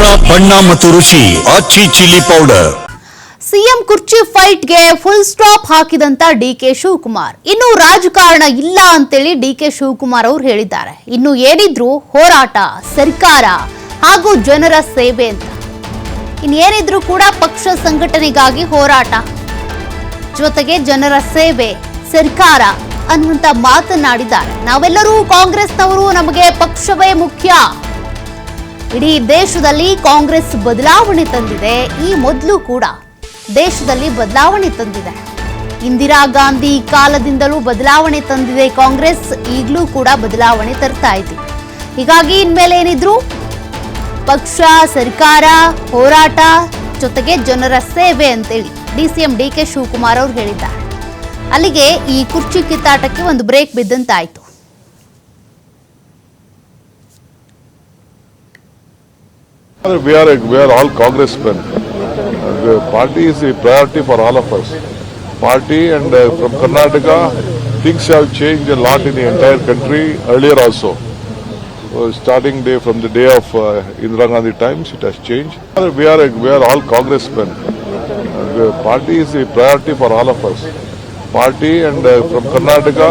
ಖಾರ ಬಣ್ಣ ಮತ್ತು ರುಚಿ ಆಚಿ ಚಿಲ್ಲಿ ಪೌಡರ್. ಸಿಎಂ ಕುರ್ಚಿ ಫೈಟ್ಗೆ ಫುಲ್ ಸ್ಟಾಪ್ ಹಾಕಿದಂತ ಡಿ ಕೆ ಶಿವಕುಮಾರ್. ಇನ್ನು ರಾಜಕಾರಣ ಇಲ್ಲ ಅಂತೇಳಿ ಡಿ ಕೆ ಶಿವಕುಮಾರ್ ಅವರು ಹೇಳಿದ್ದಾರೆ. ಇನ್ನು ಏನಿದ್ರು ಹೋರಾಟ, ಸರ್ಕಾರ ಹಾಗೂ ಜನರ ಸೇವೆ ಅಂತ. ಇನ್ನೇನಿದ್ರು ಕೂಡ ಪಕ್ಷ ಸಂಘಟನೆಗಾಗಿ ಹೋರಾಟ. ಜೊತೆಗೆ ಜನರ ಸೇವೆ, ಸರ್ಕಾರ ಅನ್ನುವಂತ ಮಾತನಾಡಿದ್ದಾರೆ. ನಾವೆಲ್ಲರೂ ಕಾಂಗ್ರೆಸ್ನವರು, ನಮಗೆ ಪಕ್ಷವೇ ಮುಖ್ಯ. ಇಡೀ ದೇಶದಲ್ಲಿ ಕಾಂಗ್ರೆಸ್ ಬದಲಾವಣೆ ತಂದಿದೆ. ಈ ಮೊದಲು ಕೂಡ ದೇಶದಲ್ಲಿ ಬದಲಾವಣೆ ತಂದಿದೆ. ಇಂದಿರಾ ಗಾಂಧಿ ಕಾಲದಿಂದಲೂ ಬದಲಾವಣೆ ತಂದಿದೆ ಕಾಂಗ್ರೆಸ್, ಈಗಲೂ ಕೂಡ ಬದಲಾವಣೆ ತರ್ತಾ ಇದೆ. ಹೀಗಾಗಿ ಇನ್ಮೇಲೆ ಏನಿದ್ರು? ಪಕ್ಷ, ಸರ್ಕಾರ, ಹೋರಾಟ, ಜೊತೆಗೆ ಜನರ ಸೇವೆ ಅಂತೇಳಿ D C M D K Shivakumar ಅವರು ಹೇಳಿದ್ದಾರೆ. ಅಲ್ಲಿಗೆ ಈ ಕುರ್ಚಿ ಕಿತ್ತಾಟಕ್ಕೆ ಒಂದು ಬ್ರೇಕ್ ಬಿದ್ದಂತಾಯ್ತು. We are, we are all congressmen. Uh, The party is a priority for all of us. Party and uh, from Karnataka, things have changed a lot in the entire country earlier also. Uh, Starting day from the day of uh, Indira Gandhi times, it has changed. Uh, We are, we are all congressmen. Uh, The party is a priority for all of us. Party and uh, from Karnataka,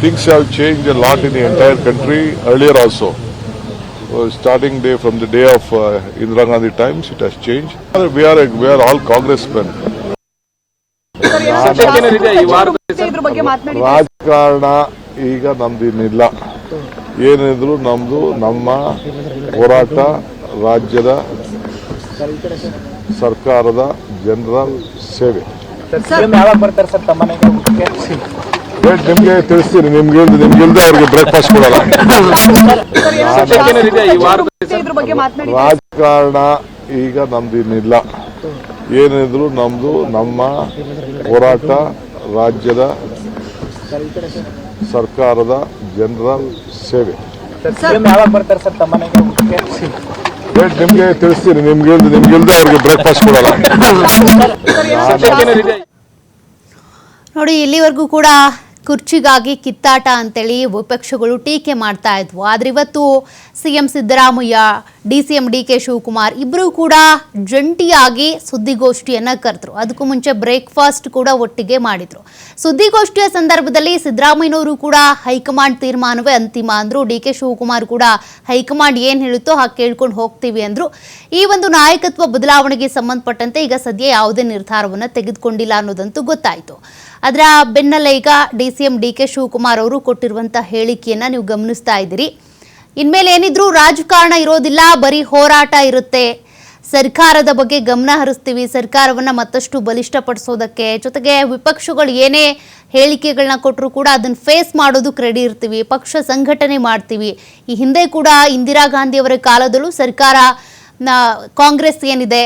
things have changed a lot in the entire country earlier also. Uh, starting day from the day of uh, Indira Gandhi times, it has changed. Uh, We are, we are all congressmen. ರಾಜಕಾರಣ ಈಗ ನಮ್ದಿನ್ನಿಲ್ಲ ಏನಿದ್ರು ನಮ್ದು ನಮ್ಮ ಹೋರಾಟ ರಾಜ್ಯದ ಸರ್ಕಾರದ ಜನರ ಸೇವೆ ನಿಮ್ಗೆ ತಿಳಿಸ್ತೀನಿ ನಿಮ್ಗೆ ನಿಮ್ಗೆ ಇಲ್ದೆ ಅವ್ರಿಗೆ ಬ್ರೇಕ್ಫಾಸ್ಟ್ ಕೊಡಲ್ಲ. ಸದ್ಯಕ್ಕೇನಿದೆ ಈ ವಾರದಲ್ಲಿ ಇದ್ರ ಬಗ್ಗೆ ಮಾತನಾಡಿ ರಾಜಕಾರಣ ಈಗ ನಮ್ದಿನ್ನಿಲ್ಲ. ಏನಿದ್ರು ನಮ್ದು ನಮ್ಮ ಹೋರಾಟ ರಾಜ್ಯದ ಸರ್ಕಾರದ ಜನರ ಸೇವೆ. ನಿಮ್ಗೆ ತಿಳಿಸ್ತೀನಿ ನಿಮ್ಗೆ ಇಲ್ದೆ ನಿಮ್ಗೆ ಇಲ್ದೆ ಅವ್ರಿಗೆ ಬ್ರೇಕ್ಫಾಸ್ಟ್ ಕೊಡಲ್ಲ. ನೋಡಿ ಇಲ್ಲಿವರೆಗೂ ಕೂಡ ಕುರ್ಚಿಗಾಗಿ ಕಿತ್ತಾಟ ಅಂತೇಳಿ ವಿಪಕ್ಷಗಳು ಟೀಕೆ ಮಾಡ್ತಾ ಇದ್ವು. ಆದ್ರೆ ಇವತ್ತು C M Siddaramaiah D C M D K Shivakumar ಇಬ್ಬರೂ ಕೂಡ ಜಂಟಿಯಾಗಿ ಸುದ್ದಿಗೋಷ್ಠಿಯನ್ನ ಕರೆದ್ರು. ಅದಕ್ಕೂ ಮುಂಚೆ ಬ್ರೇಕ್ಫಾಸ್ಟ್ ಕೂಡ ಒಟ್ಟಿಗೆ ಮಾಡಿದ್ರು. ಸುದ್ದಿಗೋಷ್ಠಿಯ ಸಂದರ್ಭದಲ್ಲಿ ಸಿದ್ದರಾಮಯ್ಯನವರು ಕೂಡ ಹೈಕಮಾಂಡ್ ತೀರ್ಮಾನವೇ ಅಂತಿಮ ಅಂದ್ರು. ಡಿ ಕೆ ಶಿವಕುಮಾರ್ ಕೂಡ ಹೈಕಮಾಂಡ್ ಏನ್ ಹೇಳುತ್ತೋ ಹಾಗೆ ಕೇಳ್ಕೊಂಡು ಹೋಗ್ತೀವಿ ಅಂದ್ರು. ಈ ಒಂದು ನಾಯಕತ್ವ ಬದಲಾವಣೆಗೆ ಸಂಬಂಧಪಟ್ಟಂತೆ ಈಗ ಸದ್ಯ ಯಾವುದೇ ನಿರ್ಧಾರವನ್ನು ತೆಗೆದುಕೊಂಡಿಲ್ಲ ಅನ್ನೋದಂತೂ ಗೊತ್ತಾಯಿತು. ಅದರ ಬೆನ್ನಲ್ಲೇ ಈಗ D C M D K Shivakumar ಅವರು ಕೊಟ್ಟಿರುವಂತಹ ಹೇಳಿಕೆಯನ್ನ ನೀವು ಗಮನಿಸ್ತಾ ಇದ್ದೀರಿ. ಇನ್ಮೇಲೆ ಏನಿದ್ರು ರಾಜಕಾರಣ ಇರೋದಿಲ್ಲ, ಬರೀ ಹೋರಾಟ ಇರುತ್ತೆ. ಸರ್ಕಾರದ ಬಗ್ಗೆ ಗಮನ ಹರಿಸ್ತೀವಿ. ಸರ್ಕಾರವನ್ನು ಮತ್ತಷ್ಟು ಬಲಿಷ್ಠಪಡಿಸೋದಕ್ಕೆ. ಜೊತೆಗೆ ವಿಪಕ್ಷಗಳು ಏನೇ ಹೇಳಿಕೆಗಳನ್ನ ಕೊಟ್ಟರು ಕೂಡ ಅದನ್ನು ಫೇಸ್ ಮಾಡೋದು ಕ್ರೆಡಿ ಇರ್ತೀವಿ. ಪಕ್ಷ ಸಂಘಟನೆ ಮಾಡ್ತೀವಿ. ಈ ಹಿಂದೆ ಕೂಡ ಇಂದಿರಾ ಗಾಂಧಿಯವರ ಕಾಲದಲ್ಲೂ ಸರ್ಕಾರ ಕಾಂಗ್ರೆಸ್ ಏನಿದೆ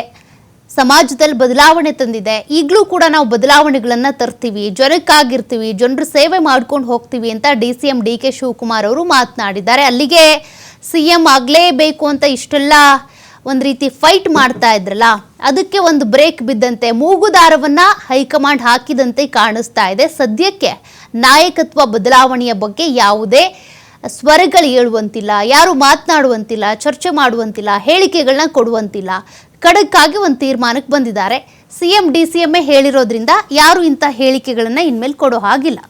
ಸಮಾಜದಲ್ಲಿ ಬದಲಾವಣೆ ತಂದಿದೆ. ಈಗಲೂ ಕೂಡ ನಾವು ಬದಲಾವಣೆಗಳನ್ನ ತರ್ತೀವಿ. ಜನಕ್ಕಾಗಿರ್ತೀವಿ. ಜನರ ಸೇವೆ ಮಾಡ್ಕೊಂಡು ಹೋಗ್ತೀವಿ ಅಂತ D C M D K Shivakumar ಅವರು ಮಾತನಾಡಿದ್ದಾರೆ. ಅಲ್ಲಿಗೆ ಸಿ ಎಂ ಆಗಲೇಬೇಕು ಅಂತ ಇಷ್ಟೆಲ್ಲ ಒಂದು ರೀತಿ ಫೈಟ್ ಮಾಡ್ತಾ ಇದ್ರಲ್ಲ, ಅದಕ್ಕೆ ಒಂದು ಬ್ರೇಕ್ ಬಿದ್ದಂತೆ, ಮೂಗುದಾರವನ್ನ ಹೈಕಮಾಂಡ್ ಹಾಕಿದಂತೆ ಕಾಣಿಸ್ತಾ ಇದೆ. ಸದ್ಯಕ್ಕೆ ನಾಯಕತ್ವ ಬದಲಾವಣೆಯ ಬಗ್ಗೆ ಯಾವುದೇ ಸ್ವರಗಳು ಹೇಳುವಂತಿಲ್ಲ, ಯಾರು ಮಾತನಾಡುವಂತಿಲ್ಲ, ಚರ್ಚೆ ಮಾಡುವಂತಿಲ್ಲ, ಹೇಳಿಕೆಗಳನ್ನ ಕೊಡುವಂತಿಲ್ಲ. ಖಡಕ್ಕಾಗಿ ಒಂದು ತೀರ್ಮಾನಕ್ಕೆ ಬಂದಿದ್ದಾರೆ. ಸಿಎಂ ಎಂ ಡಿ ಸಿ ಎಮ್ಮೇ ಹೇಳಿರೋದ್ರಿಂದ ಯಾರು ಇಂಥ ಹೇಳಿಕೆಗಳನ್ನು ಇನ್ಮೇಲೆ ಕೊಡೋ ಹಾಗಿಲ್ಲ.